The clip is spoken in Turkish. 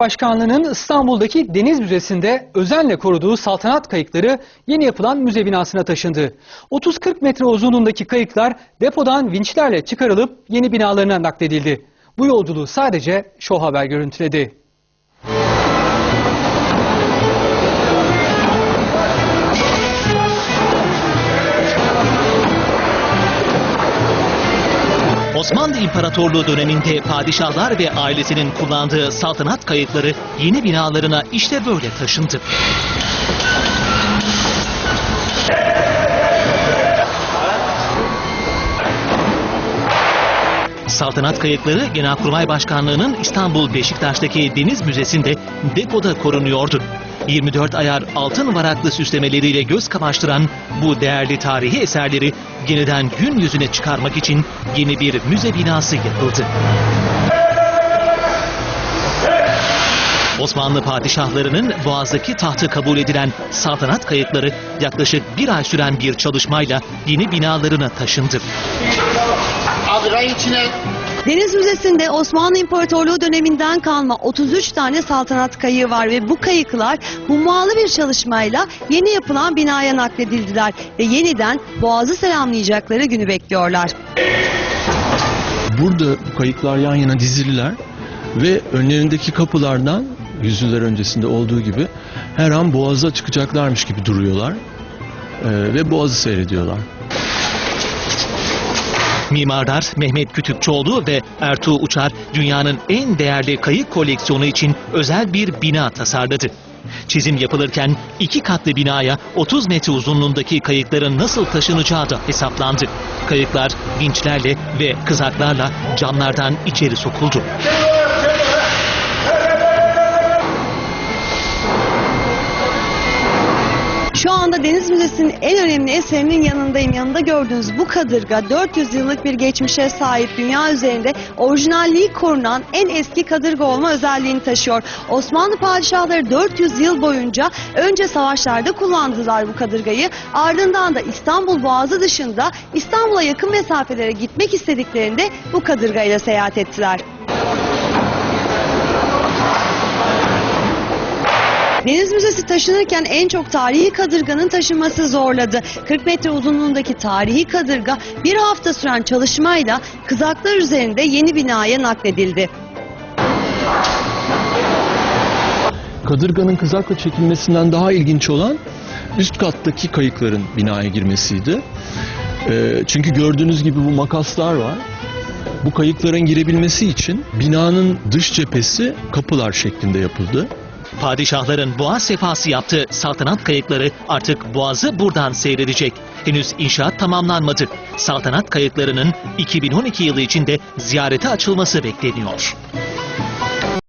Başkanlığı'nın İstanbul'daki Deniz Müzesi'nde özenle koruduğu saltanat kayıkları yeni yapılan müze binasına taşındı. 30-40 metre uzunluğundaki kayıklar depodan vinçlerle çıkarılıp yeni binalarına nakledildi. Bu yolculuğu sadece Show Haber görüntüledi. Osmanlı İmparatorluğu döneminde padişahlar ve ailesinin kullandığı saltanat kayıkları yeni binalarına işte böyle taşındı. Saltanat kayıkları Genelkurmay Başkanlığı'nın İstanbul Beşiktaş'taki Deniz Müzesi'nde depoda korunuyordu. 24 ayar altın varaklı süslemeleriyle göz kamaştıran bu değerli tarihi eserleri yeniden gün yüzüne çıkarmak için yeni bir müze binası yapıldı. Osmanlı padişahlarının Boğaz'daki tahtı kabul edilen saltanat kayıkları yaklaşık bir ay süren bir çalışmayla yeni binalarına taşındı. Abi içine Deniz Müzesi'nde Osmanlı İmparatorluğu döneminden kalma 33 tane saltanat kayığı var ve bu kayıklar hummalı bir çalışmayla yeni yapılan binaya nakledildiler ve yeniden Boğaz'ı selamlayacakları günü bekliyorlar. Burada bu kayıklar yan yana dizililer ve önlerindeki kapılardan yüzyıllar öncesinde olduğu gibi her an boğaza çıkacaklarmış gibi duruyorlar ve boğazı seyrediyorlar. Mimarlar Mehmet Kütükçoğlu ve Ertuğ Uçar dünyanın en değerli kayık koleksiyonu için özel bir bina tasarladı. Çizim yapılırken iki katlı binaya 30 metre uzunluğundaki kayıkların nasıl taşınacağı da hesaplandı. Kayıklar vinçlerle ve kızaklarla camlardan içeri sokuldu. Anda Deniz Müzesi'nin en önemli eserinin yanındayım. Yanında gördüğünüz bu kadırga 400 yıllık bir geçmişe sahip dünya üzerinde orijinalliği korunan en eski kadırga olma özelliğini taşıyor. Osmanlı padişahları 400 yıl boyunca önce savaşlarda kullandılar bu kadırgayı. Ardından da İstanbul Boğazı dışında İstanbul'a yakın mesafelere gitmek istediklerinde bu kadırgayla seyahat ettiler. Deniz Müzesi taşınırken en çok tarihi kadırganın taşınması zorladı. 40 metre uzunluğundaki tarihi kadırga bir hafta süren çalışmayla kızaklar üzerinde yeni binaya nakledildi. Kadırganın kızakla çekilmesinden daha ilginç olan üst kattaki kayıkların binaya girmesiydi. Ee, çünkü gördüğünüz gibi bu makaslar var. Bu kayıkların girebilmesi için binanın dış cephesi kapılar şeklinde yapıldı. Padişahların boğaz sefası yaptığı saltanat kayıkları artık boğazı buradan seyredecek. Henüz inşaat tamamlanmadı. Saltanat kayıklarının 2012 yılı içinde ziyarete açılması bekleniyor.